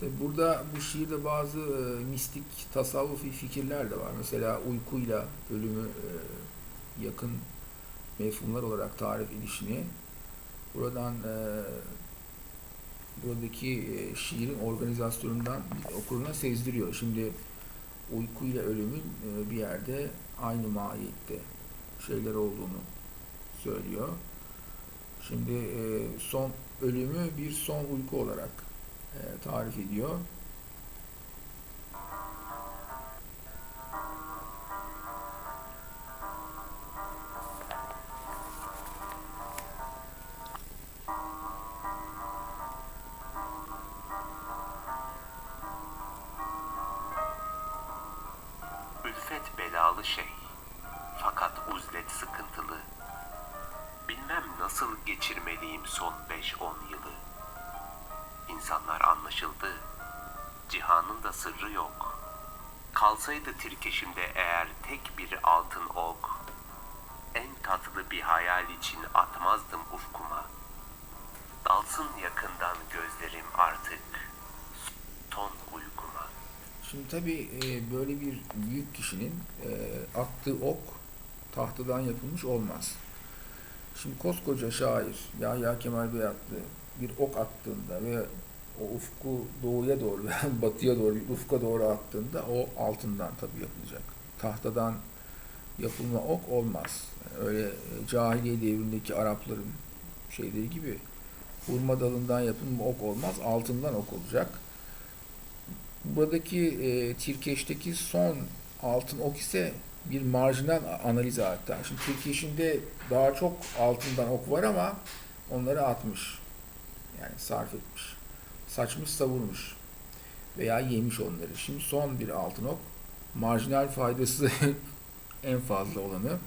Tabi burada bu şiirde bazı e, mistik, tasavvufi fikirler de var. Mesela uykuyla ölümü e, yakın mefhumlar olarak tarif edişini buradan e, buradaki e, şiirin organizasyonundan okuruna sezdiriyor. Şimdi uykuyla ölümün e, bir yerde aynı mahiyette şeyler olduğunu söylüyor. Şimdi e, son ölümü bir son uyku olarak e, tarif ediyor. Ülfet belalı şey. Fakat uzlet sıkıntılı. Bilmem nasıl geçirmeliyim son beş on yılı. İnsanlar anlaşıldı. Cihanın da sırrı yok. Kalsaydı tirkeşimde eğer tek bir altın ok, en tatlı bir hayal için atmazdım ufkuma. Dalsın yakından gözlerim artık, son uykuma. Şimdi tabii e, böyle bir büyük kişinin e, attığı ok tahtadan yapılmış olmaz. Şimdi koskoca şair Yahya Kemal Beyatlı bir ok attığında ve o ufku doğuya doğru batıya doğru ufka doğru attığında o altından tabii yapılacak. Tahtadan yapılma ok olmaz. Yani öyle e, cahiliye devrindeki Arapların şeyleri gibi hurma dalından yapılma ok olmaz. Altından ok olacak. Buradaki e, Tirkeş'teki son altın ok ise bir marjinal analiz hatta. Şimdi Tirkeş'inde daha çok altından ok var ama onları atmış. Yani sarf etmiş. Saçmış savurmuş. Veya yemiş onları. Şimdi son bir altın ok. Marjinal faydası en fazla olanı.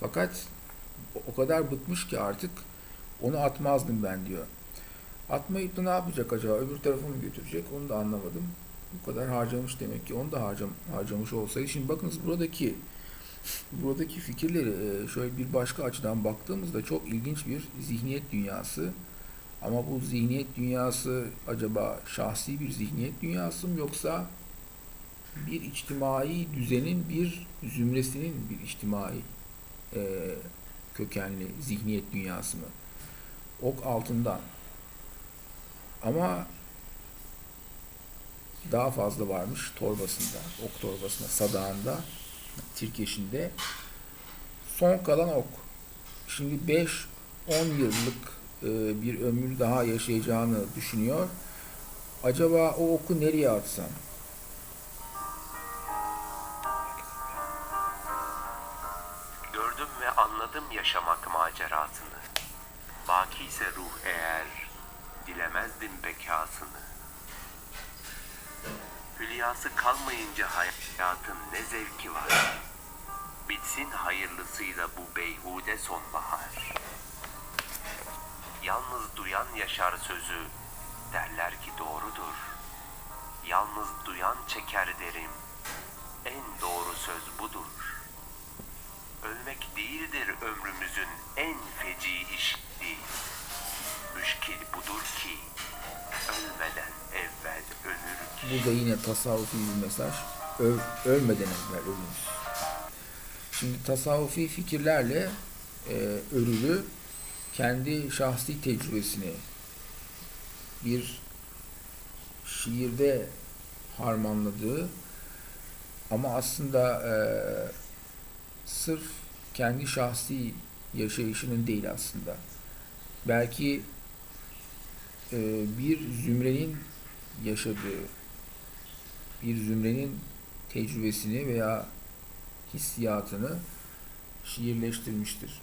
Fakat o kadar bıkmış ki artık onu atmazdım ben diyor. Atmayıp da ne yapacak acaba? Öbür tarafa mı götürecek? Onu da anlamadım. Bu kadar harcamış demek ki. Onu da harcam, harcamış olsaydı. Şimdi bakınız buradaki buradaki fikirleri e, şöyle bir başka açıdan baktığımızda çok ilginç bir zihniyet dünyası. Ama bu zihniyet dünyası acaba şahsi bir zihniyet dünyası mı yoksa bir içtimai düzenin bir zümresinin bir içtimai e, kökenli zihniyet dünyası mı? Ok altından. Ama daha fazla varmış torbasında, ok torbasında, sadağında, tirkeşinde. Son kalan ok. Şimdi 5-10 yıllık e, bir ömür daha yaşayacağını düşünüyor. Acaba o oku nereye atsam? Gördüm ve anladım yaşamak macerasını. Baki ise ruh eğer, dilemezdim bekasını. Hülyası kalmayınca hayatın ne zevki var. Bitsin hayırlısıyla bu beyhude sonbahar. Yalnız duyan yaşar sözü, derler ki doğrudur. Yalnız duyan çeker derim, en doğru söz budur. Ölmek değildir ömrümüzün en feci işi. Müşkil budur ki ölmeden evvel ölür ki. Burada yine tasavvufi bir mesaj. Öl, ölmeden evvel ölünüz. Şimdi tasavvufi fikirlerle e, ölülü kendi şahsi tecrübesini bir şiirde harmanladığı ama aslında e, sırf kendi şahsi yaşayışının değil aslında. Belki e, bir zümrenin yaşadığı, bir zümrenin tecrübesini veya hissiyatını şiirleştirmiştir.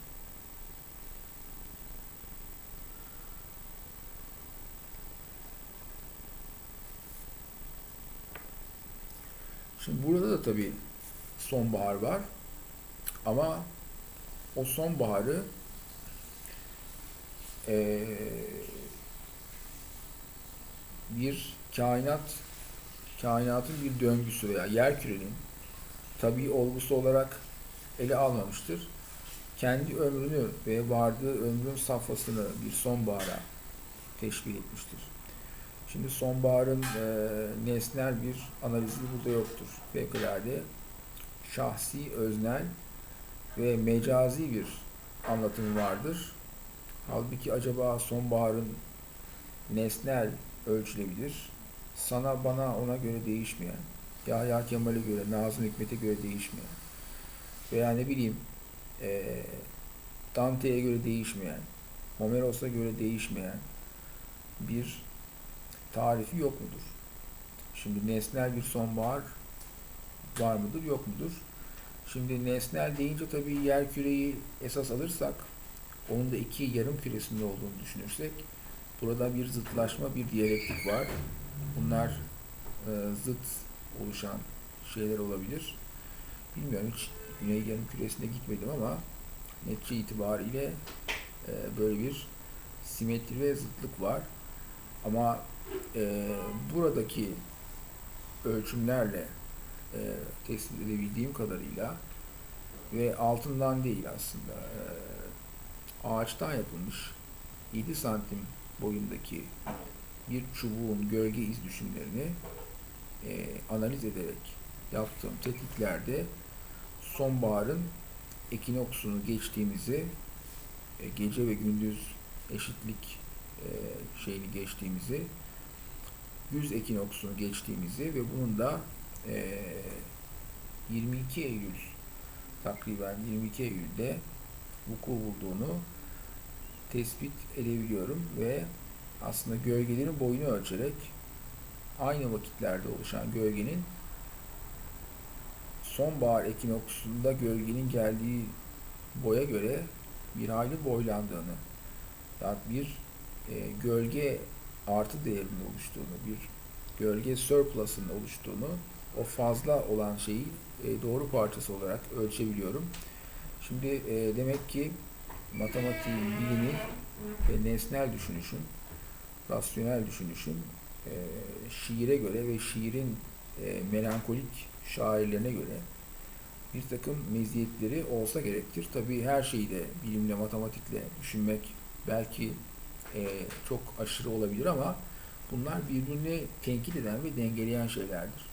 Şimdi burada da tabii sonbahar var. Ama o sonbaharı eee bir kainat kainatın bir döngüsü veya yer kürenin tabii olgusu olarak ele almamıştır. Kendi ömrünü ve vardığı ömrün safhasını bir sonbahara teşbih etmiştir. Şimdi sonbaharın e, nesnel bir analizi burada yoktur. Fevkalade şahsi, öznel ve mecazi bir anlatımı vardır. Halbuki acaba sonbaharın nesnel ölçülebilir. Sana bana ona göre değişmeyen, Yahya Kemal'e göre, Nazım Hikmet'e göre değişmeyen veya ne bileyim e, Dante'ye göre değişmeyen, Homeros'a göre değişmeyen bir tarifi yok mudur? Şimdi nesnel bir sonbahar var mıdır, yok mudur? Şimdi nesnel deyince tabii yer küreyi esas alırsak, onun da iki yarım küresinde olduğunu düşünürsek, burada bir zıtlaşma, bir diyalektik var. Bunlar e, zıt oluşan şeyler olabilir. Bilmiyorum hiç Güney yarım küresine gitmedim ama netice itibariyle e, böyle bir simetri ve zıtlık var. Ama e, buradaki ölçümlerle e, tespit edebildiğim kadarıyla ve altından değil aslında e, ağaçtan yapılmış 7 santim boyundaki bir çubuğun gölge iz düşümlerini e, analiz ederek yaptığım tetkiklerde sonbaharın ekinoksunu geçtiğimizi e, gece ve gündüz eşitlik e, şeyini geçtiğimizi yüz ekinoksunu geçtiğimizi ve bunun da e, 22 Eylül takriben 22 Eylül'de vuku bulduğunu tespit edebiliyorum ve aslında gölgelerin boyunu ölçerek aynı vakitlerde oluşan gölgenin sonbahar ekinoksunda gölgenin geldiği boya göre bir hayli boylandığını, yani bir e, gölge artı değerinin oluştuğunu, bir gölge surplus'ın oluştuğunu, o fazla olan şeyi e, doğru parçası olarak ölçebiliyorum. Şimdi e, demek ki matematiğin, bilimin ve nesnel düşünüşün, rasyonel düşünüşün e, şiire göre ve şiirin e, melankolik şairlerine göre bir takım meziyetleri olsa gerektir. Tabii her şeyi de bilimle, matematikle düşünmek belki e, çok aşırı olabilir ama bunlar birbirini tenkit eden ve dengeleyen şeylerdir.